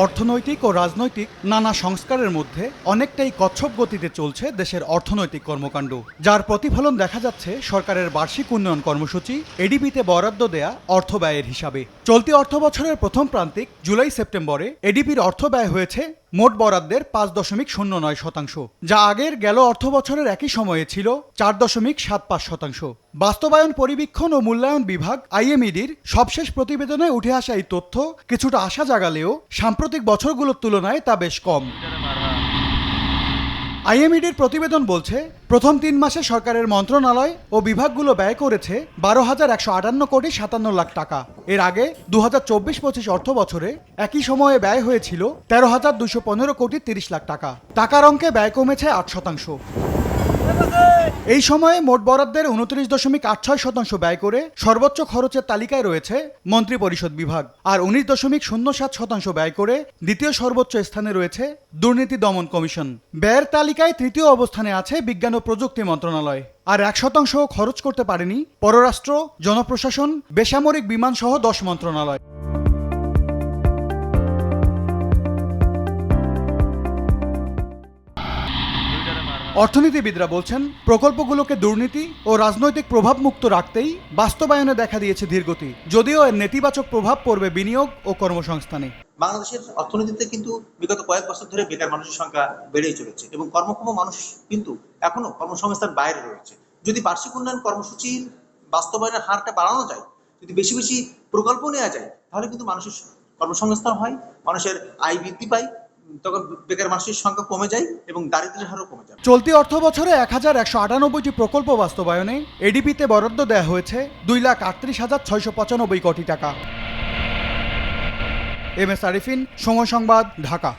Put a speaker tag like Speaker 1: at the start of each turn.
Speaker 1: অর্থনৈতিক ও রাজনৈতিক নানা সংস্কারের মধ্যে অনেকটাই কচ্ছপ গতিতে চলছে দেশের অর্থনৈতিক কর্মকাণ্ড, যার প্রতিফলন দেখা যাচ্ছে সরকারের বার্ষিক উন্নয়ন কর্মসূচি, এডিবিতে বরাদ্দ দেয়া অর্থ ব্যয়ের হিসাবে। চলতি অর্থ বছরের প্রথম প্রান্তিক জুলাই সেপ্টেম্বরে এডিবির অর্থ ব্যয় হয়েছে মোট বরাদ্দের পাঁচ দশমিক শূন্য নয় শতাংশ, যা আগের গেল অর্থ বছরের একই সময়ে ছিল চার দশমিক সাত পাঁচ শতাংশ। বাস্তবায়ন, পরিবীক্ষণ ও মূল্যায়ন বিভাগ আইএমইডির সবশেষ প্রতিবেদনে উঠে আসা এই তথ্য কিছুটা আশা জাগালেও সাম্প্রতিক বছরগুলোর তুলনায় তা বেশ কম। আইএমইডির প্রতিবেদন বলছে, প্রথম তিন মাসে সরকারের মন্ত্রণালয় ও বিভাগগুলো ব্যয় করেছে বারো হাজার একশো আটান্ন কোটি সাতান্ন লাখ টাকা। এর আগে দু হাজার চব্বিশ পঁচিশ অর্থ বছরে একই সময়ে ব্যয় হয়েছিল তেরো হাজার দুশো পনেরো কোটি তিরিশ লাখ টাকা। টাকার অঙ্কে ব্যয় কমেছে আট শতাংশ। এই সময়ে মোট বরাদ্দের উনত্রিশ দশমিক আট ছয় শতাংশ ব্যয় করে সর্বোচ্চ খরচের তালিকায় রয়েছে মন্ত্রী পরিষদ বিভাগ। আর উনিশ দশমিক শূন্য সাত শতাংশ ব্যয় করে দ্বিতীয় সর্বোচ্চ স্থানে রয়েছে দুর্নীতি দমন কমিশন। ব্যয়ের তালিকায় তৃতীয় অবস্থানে আছে বিজ্ঞান ও প্রযুক্তি মন্ত্রণালয়। আর এক শতাংশ খরচ করতে পারেনি পররাষ্ট্র, জনপ্রশাসন, বেসামরিক বিমান সহ দশ মন্ত্রণালয়। অর্থনীতিবিদরা বলছেন, প্রকল্পগুলোকে দুর্নীতি ও রাজনৈতিক প্রভাব মুক্ত রাখতেই বাস্তবায়নে দেখা দিয়েছে ধীরগতি, যদিও এর নেতিবাচক প্রভাব পড়বে বিনিয়োগ ও কর্মসংস্থানে।
Speaker 2: বাংলাদেশের অর্থনীতিতে কিন্তু বিগত কয়েক বছর ধরে বেকার মানুষের সংখ্যা বেড়েই চলেছে এবং কর্মক্ষম মানুষ কিন্তু এখনও কর্মসংস্থান বাইরে রয়েছে। যদি বার্ষিক উন্নয়ন কর্মসূচির বাস্তবায়নের হারটা বাড়ানো যায়, যদি বেশি বেশি প্রকল্প নেওয়া যায়, তাহলে কিন্তু মানুষের কর্মসংস্থান হয়, মানুষের আয় বৃদ্ধি পায় তখন বেকার মানুষের সংখ্যা কমে যায় এবং দারিদ্র্যের হারও কমে যায়।
Speaker 1: চলতি অর্থ বছরে এক হাজার একশো আটানব্বইটি প্রকল্প বাস্তবায়নে এডিপিতে বরাদ্দ দেওয়া হয়েছে দুই লাখ আটত্রিশ হাজার ছয়শো পঁচানব্বই কোটি টাকা। এম এস আরিফিন, সময় সংবাদ, ঢাকা।